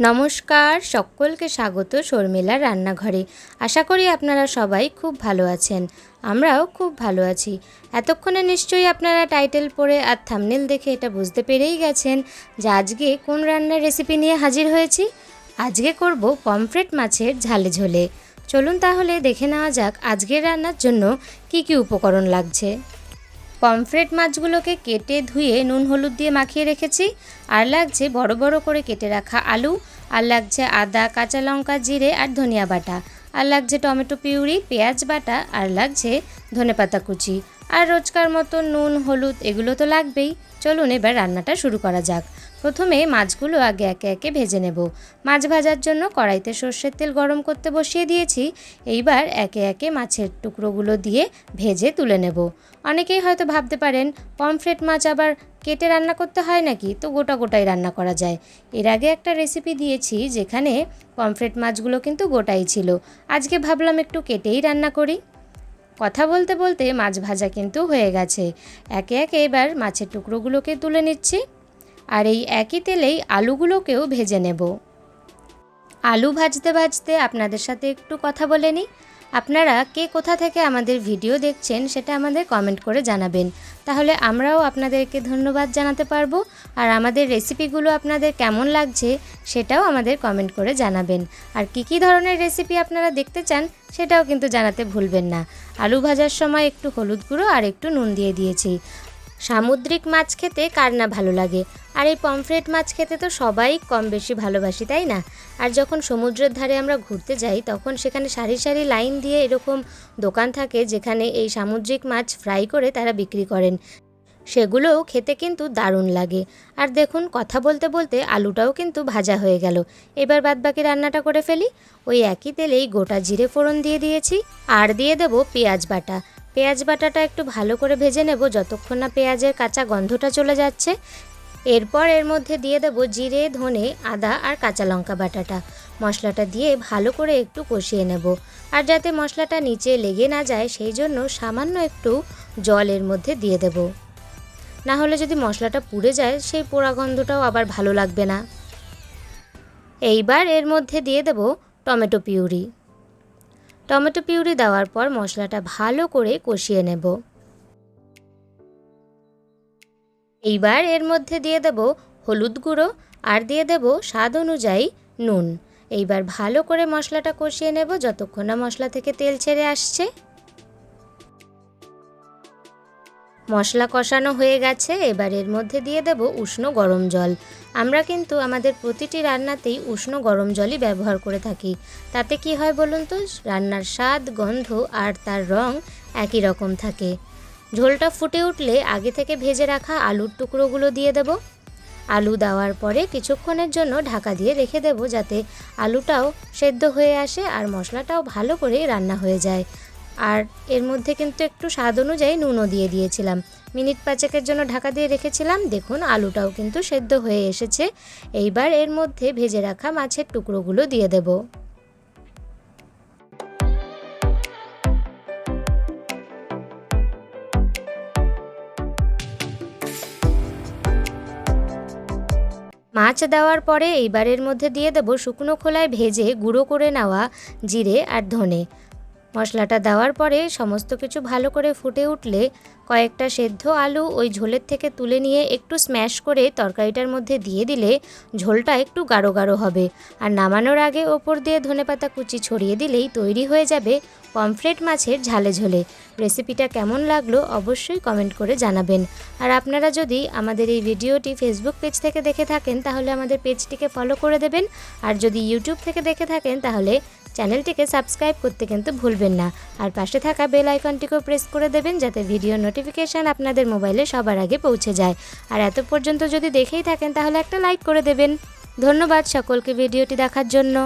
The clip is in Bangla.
নমস্কার, সকলকে স্বাগত শর্মিলার রান্নাঘরে। আশা করি আপনারা সবাই খুব ভালো আছেন। আমরাও খুব ভালো আছি। এতক্ষণে নিশ্চয়ই আপনারা টাইটেল পড়ে আর থামনেল দেখে এটা বুঝতে পেরেই গেছেন যে আজকে কোন রান্নার রেসিপি নিয়ে হাজির হয়েছি। আজকে করব পমফ্রেট মাছের ঝালে ঝোলে। চলুন তাহলে দেখে নেওয়া যাক আজকের রান্নার জন্য কি কি উপকরণ লাগছে। পমফ্রেট মাছগুলোকে কেটে ধুয়ে নুন হলুদ দিয়ে মাখিয়ে রেখেছি। আর লাগছে বড় বড় করে কেটে রাখা আলু, আর লাগছে আদা, কাঁচা লঙ্কা, জিরে, আর ধনিয়া বাটা। আর লাগছে টমেটো পিউরি, পেঁয়াজ বাটা, আর লাগছে ধনেপাতা কুচি। আর রোজকার মতো নুন, হলুদ, এগুলো তো লাগবেই। চলুন এবার রান্নাটা শুরু করা যাক। প্রথমে মাছগুলো আগে একে একে ভেজে নেব। মাছ ভাজার জন্য কড়াইতে সর্ষের তেল গরম করতে বসিয়ে দিয়েছি। এইবার একে একে মাছের টুকরোগুলো দিয়ে ভেজে তুলে নেব। অনেকেই হয়তো ভাবতে পারেন, পমফ্রেট মাছ আবার কেটে রান্না করতে হয় নাকি? তো গোটা গোটাই রান্না করা যায়। এর আগে একটা রেসিপি দিয়েছি যেখানে পমফ্রেট মাছগুলো কিন্তু গোটাই ছিল। আজকে ভাবলাম একটু কেটেই রান্না করি। কথা বলতে বলতে মাছ ভাজা কিন্তু হয়ে গেছে। একে একে এবার মাছের টুকরোগুলোকে তুলে নিচ্ছি। আর এই একই তেলেই আলুগুলোকেও ভেজে নেব। আলু ভাজতে ভাজতে আপনাদের সাথে একটু কথা বলে নিই। আপনারা কে কোথা থেকে আমাদের ভিডিও দেখছেন সেটা আমাদের কমেন্ট করে জানাবেন। তাহলে আমরাও আপনাদেরকে ধন্যবাদ জানাতে পারব। আর আমাদের রেসিপিগুলো আপনাদের কেমন লাগছে সেটাও আমাদের কমেন্ট করে জানাবেন। আর কি কি ধরনের রেসিপি আপনারা দেখতে চান সেটাও কিন্তু জানাতে ভুলবেন না। আলু ভাজার সময় একটু হলুদ গুঁড়ো আর একটু নুন দিয়ে দিয়েছি। সামুদ্রিক মাছ খেতে কার না ভালো লাগে? আর এই পমফ্রেট মাছ খেতে তো সবাই কম বেশি ভালোবাসি, তাই না? আর যখন সমুদ্রের ধারে আমরা ঘুরতে যাই, তখন সেখানে সারি সারি লাইন দিয়ে এরকম দোকান থাকে যেখানে এই সামুদ্রিক মাছ ফ্রাই করে তারা বিক্রি করেন। সেগুলোও খেতে কিন্তু দারুণ লাগে। আর দেখুন, কথা বলতে বলতে আলুটাও কিন্তু ভাজা হয়ে গেল। এবার বাদবাকি রান্নাটা করে ফেলি। ওই একই তেলেই গোটা জিরে ফোড়ন দিয়ে দিয়েছি। আর দিয়ে দেবো পেঁয়াজ বাটা। পেঁয়াজ বাটাটা একটু ভালো করে ভেজে নেব যতক্ষণ না পেঁয়াজের কাঁচা গন্ধটা চলে যাচ্ছে। এরপর এর মধ্যে দিয়ে দেবো জিরে, ধনে, আদা আর কাঁচা লঙ্কা বাটাটা। মশলাটা দিয়ে ভালো করে একটু কষিয়ে নেব। আর যাতে মশলাটা নিচে লেগে না যায়, সেই জন্য সামান্য একটু জল এর মধ্যে দিয়ে দেব। না হলে যদি মশলাটা পুড়ে যায়, সেই পোড়া গন্ধটাও আবার ভালো লাগবে না। এইবার এর মধ্যে দিয়ে দেব টমেটো পিউরি। টমেটো পিউরি দেওয়ার পর মশলাটা ভালো করে কষিয়ে নেব। এইবার এর মধ্যে দিয়ে দেব হলুদ গুঁড়ো আর দিয়ে দেব স্বাদ অনুযায়ী নুন। এইবার ভালো করে মশলাটা কষিয়ে নেব যতক্ষণ না মশলা থেকে তেল ছেড়ে আসছে। মশলা কষানো হয়ে গেছে, এবার এর মধ্যে দিয়ে দেব উষ্ণ গরম জল। আমরা কিন্তু আমাদের প্রতিটি রান্নাতেই উষ্ণ গরম জলই ব্যবহার করে থাকি। তাতে কি হয় বলুন তো? রান্নার স্বাদ, গন্ধ আর তার রং একই রকম থাকে। ঝোলটা ফুটে উঠলে আগে থেকে ভেজে রাখা আলুর টুকরোগুলো দিয়ে দেব। আলু দেওয়ার পরে কিছুক্ষণের জন্য ঢাকা দিয়ে রেখে দেব যাতে আলুটাও সেদ্ধ হয়ে আসে আর মশলাটাও ভালো করে রান্না হয়ে যায়। আর এর মধ্যে কিন্তু একটু স্বাদ অনুযায়ী নুনও দিয়ে দিয়েছিলাম। মিনিট পাঁচেকের জন্য ঢাকা দিয়ে রেখেছিলাম। দেখুন, আলুটাও কিন্তু সেদ্ধ হয়ে এসেছে। এইবার এর মধ্যে ভেজে রাখা মাছের টুকরোগুলো দিয়ে দেব। মাছ দেওয়ার পরে এইবারের মধ্যে দিয়ে দেব শুকনো খোলায় ভেজে গুঁড়ো করে নেওয়া জিরে আর ধনে। মশলাটা দেওয়ার পরে সমস্ত কিছু ভালো করে ফুটে উঠলে কয়েকটা সেদ্ধ আলু ওই ঝোলের থেকে তুলে নিয়ে একটু স্ম্যাশ করে তরকারিটার মধ্যে দিয়ে দিলে ঝোলটা একটু গাঢ় গাঢ় হবে। আর নামানোর আগে ওপর দিয়ে ধনেপাতা কুচি ছড়িয়ে দিলেই তৈরি হয়ে যাবে পমফ্রেট মাছের ঝালে ঝোলে। রেসিপিটা কেমন লাগল অবশ্যই কমেন্ট করে জানাবেন। আর আপনারা যদি আমাদের এই ভিডিওটি ফেসবুক পেজ থেকে দেখে থাকেন তাহলে আমাদের পেজটিকে ফলো করে দেবেন। আর যদি ইউটিউব থেকে দেখে থাকেন তাহলে চ্যানেলটিকে সাবস্ক্রাইব করতে কিন্তু ভুলবেন না। আর পাশে থাকা বেল আইকনটিকেও প্রেস করে দেবেন যাতে ভিডিও নোটিফিকেশান আপনাদের মোবাইলে সবার আগে পৌঁছে যায়। আর এত পর্যন্ত যদি দেখেই থাকেন তাহলে একটা লাইক করে দেবেন। ধন্যবাদ সকলকে ভিডিওটি দেখার জন্য।